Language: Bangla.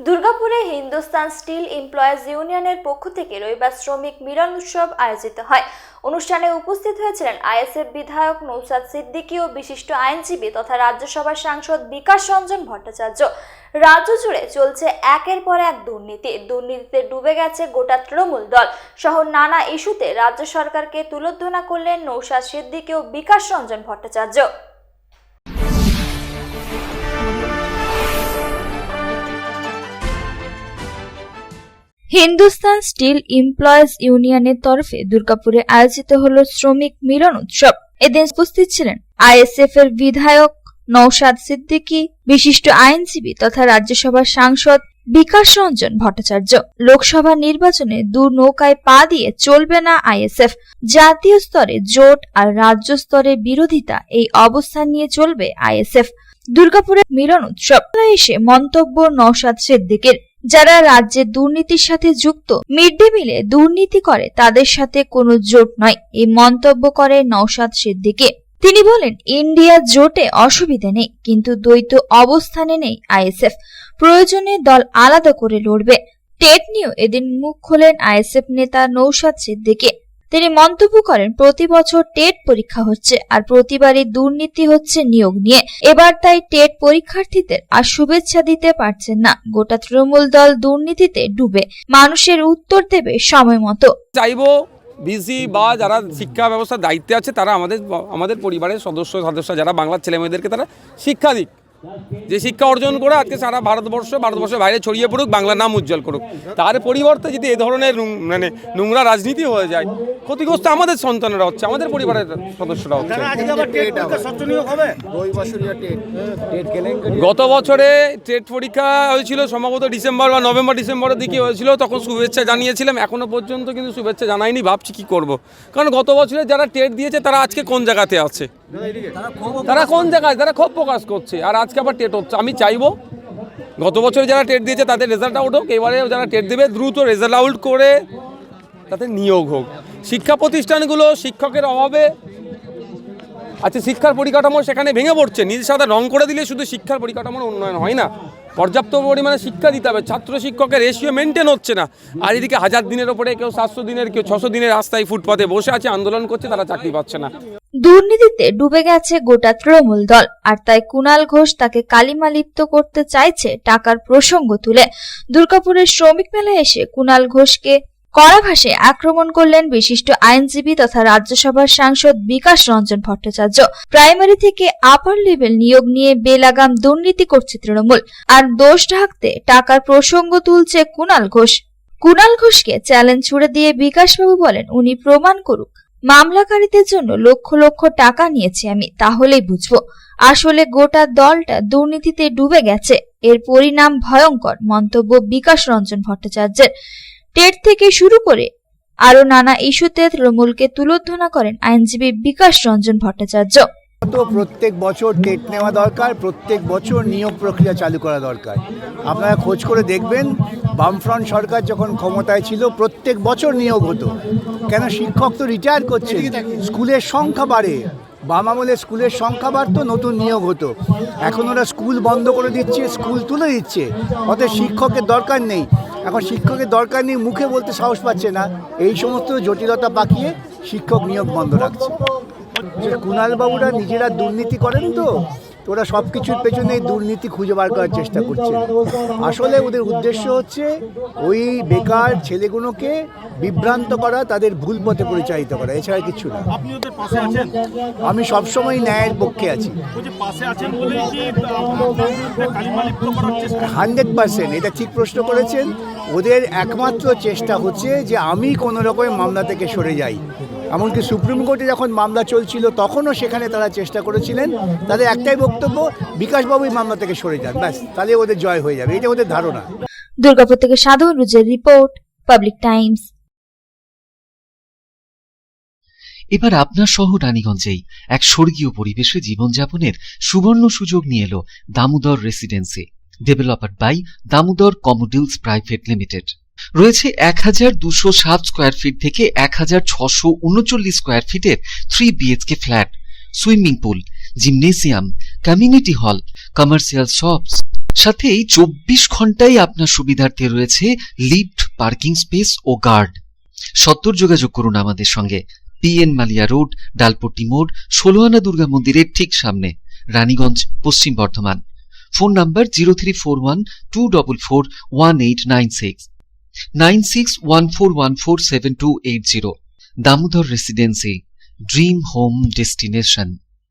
দুর্গাপুরে হিন্দুস্তান স্টিল এমপ্লয়ার্স ইউনিয়নের পক্ষ থেকে রবিবার শ্রমিক মিলন উৎসব আয়োজিত হয়। অনুষ্ঠানে উপস্থিত হয়েছিলেন আইএসএফ বিধায়ক নৌসাদ সিদ্দিকী ও বিশিষ্ট আইনজীবী তথা রাজ্যসভার সাংসদ বিকাশ রঞ্জন ভট্টাচার্য। রাজ্য জুড়ে চলছে একের পর এক দুর্নীতি। দুর্নীতিতে ডুবে গেছে গোটা তৃণমূল দল। সহ নানা ইস্যুতে রাজ্য সরকারকে তুলোধনা করলেন নৌসাদ সিদ্দিকী ও বিকাশ রঞ্জন ভট্টাচার্য। হিন্দুস্তান স্টিল এমপ্লয়েজ ইউনিয়নের তরফে দুর্গাপুরে আয়োজিত হল শ্রমিক মিলন উৎসব। এদিন উপস্থিত ছিলেন আইএসএফ এর বিধায়ক নৌসাদ সিদ্দিকী, বিশিষ্ট আইনজীবী তথা রাজ্যসভার সাংসদ বিকাশ রঞ্জন ভট্টাচার্য। লোকসভা নির্বাচনে দু নৌকায় পা দিয়ে চলবে না আইএসএফ। জাতীয় স্তরে জোট আর রাজ্য স্তরে বিরোধিতা এই অবস্থান নিয়ে চলবে আইএসএফ। দুর্গাপুরে মিলন উৎসব। এসে মন্তব্য নৌসাদ সিদ্দিকের। যারা রাজ্যে দুর্নীতির সাথে যুক্ত মিড ডে মিলে দুর্নীতি করে, তাদের সাথে কোনো জোট নয়, এই মন্তব্য করে নৌসাদ সিদ্দিকে। তিনি বলেন, ইন্ডিয়া জোটে অসুবিধা নেই, কিন্তু দ্বৈত অবস্থানে নেই আইএসএফ। প্রয়োজনে দল আলাদা করে লড়বে। টেট নিয়েও এদিন মুখ খোলেন আইএসএফ নেতা নৌসাদ সিদ্দিকে। তিনি মন্তব্য করেন, প্রতি বছর টেট পরীক্ষা হচ্ছে আর প্রতিবারই দুর্নীতি হচ্ছে নিয়োগ নিয়ে। এবার তাই টেট পরীক্ষার্থীদের আর শুভেচ্ছা দিতে পারছেন না। গোটা তৃণমূল দল দুর্নীতিতে ডুবে। মানুষের উত্তর দেবে সময় মতো। চাইব বিসি বা যারা শিক্ষা ব্যবস্থার দায়িত্বে আছে, তারা আমাদের আমাদের পরিবারের সদস্য সদস্য, যারা বাংলার ছেলেমেয়েদেরকে তারা শিক্ষা দিক। যে শিক্ষা অর্জন করে আজকে সারা ভারতবর্ষ ভারতবর্ষের বাইরে ছড়িয়ে পড়ুক বাংলার নাম উজ্জ্বল করুক। তার পরিবর্তে যদি এ ধরনের মানে নোংরা রাজনীতি হয়ে যায় ক্ষতিগ্রস্ত আমাদের সন্তানেরা হচ্ছে আমাদের পরিবারের সদস্যরা হচ্ছে। গত বছরে টেট পরীক্ষা হয়েছিল সম্ভবত ডিসেম্বর বা নভেম্বর ডিসেম্বরের দিকে হয়েছিল তখন শুভেচ্ছা জানিয়েছিলাম এখনও পর্যন্ত কিন্তু শুভেচ্ছা জানাইনি ভাবছি কি করব। কারণ গত বছরে যারা টেট দিয়েছে তারা আজকে কোন জায়গাতে আছে? তারা কোন জায়গায়? তারা ক্ষোভ প্রকাশ করছে। আর আজকে আবার টেট হচ্ছে। আমি চাইব গত বছরে যারা টেট দিয়েছে তাদের রেজাল্ট আউট হোক এবারে যারা টেট দেবে দ্রুত রেজাল্ট আউট করে তাদের নিয়োগ হোক। শিক্ষা প্রতিষ্ঠানগুলো শিক্ষকের অভাবে আচ্ছা শিক্ষার পরিকাঠামো সেখানে ভেঙে পড়ছে। নিজের সাথে রং করে দিলে শুধু শিক্ষার পরিকাঠামোর উন্নয়ন হয় না। পর্যাপ্ত পরিমাণে শিক্ষা দিতে হবে। ছাত্র শিক্ষকের রেশিও মেনটেন হচ্ছে না। আর এদিকে হাজার দিনের ওপরে কেউ সাতশো দিনের কেউ ছশো দিনের রাস্তায় ফুটপাতে বসে আছে আন্দোলন করছে তারা চাকরি পাচ্ছে না। দুর্নীতিতে ডুবে গেছে গোটা তৃণমূল দল। আর তাই কুণাল ঘোষ তাকে কালিমা লিপ্ত করতে চাইছে টাকার প্রসঙ্গ তুলে। দুর্গাপুরের শ্রমিক মেলায় এসে কুণাল ঘোষকে কড়া ভাষায় আক্রমণ করলেন বিশিষ্ট আইনজীবী তথা রাজ্যসভার সাংসদ বিকাশ রঞ্জন ভট্টাচার্য। প্রাইমারি থেকে আপার লেভেল নিয়োগ নিয়ে বেলাগাম দুর্নীতি করছে তৃণমূল। আর দোষ ঢাকতে টাকার প্রসঙ্গ তুলছে কুণাল ঘোষ। কুণাল ঘোষকে চ্যালেঞ্জ ছুড়ে দিয়ে বিকাশবাবু বলেন, উনি প্রমাণ করুক। মামলাকারীদের জন্য লক্ষ লক্ষ টাকা নিয়েছি আমি, তাহলেই বুঝব। আসলে গোটা দলটা দুর্নীতিতে ডুবে গেছে। এর পরিণাম ভয়ঙ্কর, মন্তব্য বিকাশ রঞ্জন ভট্টাচার্যের। টেট থেকে শুরু করে আরও নানা ইস্যুতে তৃণমূলকে তুলোধনা করেন আইনজীবী বিকাশ রঞ্জন ভট্টাচার্য। তো প্রত্যেক বছর টেট নেওয়া দরকার, প্রত্যেক বছর নিয়োগ প্রক্রিয়া চালু করা দরকার। আপনারা খোঁজ করে দেখবেন, বামফ্রন্ট সরকার যখন ক্ষমতায় ছিল, প্রত্যেক বছর নিয়োগ হতো। কেন শিক্ষক তো রিটায়ার করছে? স্কুলের সংখ্যা বাড়ে। বাম আমলে স্কুলের সংখ্যা বাড়তো, নতুন নিয়োগ হতো। এখন ওরা স্কুল বন্ধ করে দিচ্ছে, স্কুল তুলে দিচ্ছে। অতএব শিক্ষকের দরকার নেই। এখন শিক্ষকের দরকার নেই, মুখে বলতে সাহস পাচ্ছে না। এই সমস্ত জটিলতা পাকিয়ে শিক্ষক নিয়োগ বন্ধ রাখছে। যে কুণাল বাবুরা নিজেরা দুর্নীতি করেন তো ওরা সব কিছুর পেছনে দুর্নীতি খুঁজে বার করার চেষ্টা করছে। আসলে ওদের উদ্দেশ্য হচ্ছে ওই বেকার ছেলেগুলোকে বিভ্রান্ত করা তাদের ভুল পথে পরিচালিত করা এছাড়া কিছু না। আমি সবসময় ন্যায়ের পক্ষে আছি। হান্ড্রেড পার্সেন্ট এটা ঠিক প্রশ্ন করেছেন। ওদের একমাত্র চেষ্টা হচ্ছে যে আমি কোনো রকমের মামলা থেকে সরে যাই। এমনকি সুপ্রিম কোর্টে যখন মামলা চলছিল তখনও সেখানে তারা চেষ্টা করেছিলেন। তাদের একটাই বক্তব্য বিকাশবাবুই মামলা থেকে সরে যান। ব্যাস তাহলে ওদের জয় হয়ে যাবে। এটা ওদের ধারণা। দুর্গাপুর থেকে সাধু রুজের রিপোর্ট পাবলিক টাইমস। এবার আপনার সহ রানীগঞ্জেই এক স্বর্গীয় পরিবেশে জীবনযাপনের সুবর্ণ সুযোগ নিয়ে এলো Damodar residency developer by Damodar কমোডিলস private limited. রয়েছে এক হাজার দুশো সাত স্কোয়ার ফিট থেকে এক হাজার ছশো উনচল্লিশ স্কোয়ার ফিটের three BHK flat swimming pool gymnasium community hall commercial shops সাথেই চব্বিশ ঘন্টাই আপনার সুবিধার্থে রয়েছে লিফট, পার্কিং স্পেস ও গার্ড। সত্তর যোগাযোগ করুন আমাদের সঙ্গে। পিএন মালিয়া রোড, ডালপট্টি মোড় ষোলোয়ানা দুর্গা মন্দিরের ঠিক সামনে, Raniganj, Paschim Bardhaman. Phone number zero three four one two double four one eight nine six. Nine six one four one four seven two eight zero Damodar residency dream home destination